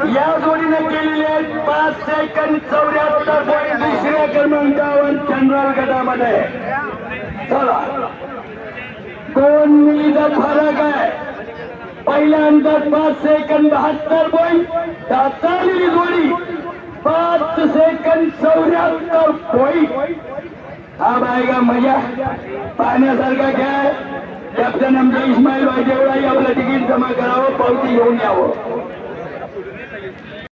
या जोडीने केलेले आहेत पाच सेकंद चौऱ्याहत्तर पॉईंट दुसऱ्या क्रमांकावर जनरल गटामध्ये. चला. दोन मिनिटचा फरक आहे. पहिल्या अंतर पाच सेकंद बहात्तर पॉईंट दातारलेली जोडी पाच सेकंद चौऱ्याहत्तर पॉईंट हा बायगा मजा. पाहण्यासारखा खेळ. कॅप्टन आमच्या इस्माईल भाई देवळाही आपलं तिकीट जमा करावं पावती घेऊन यावं.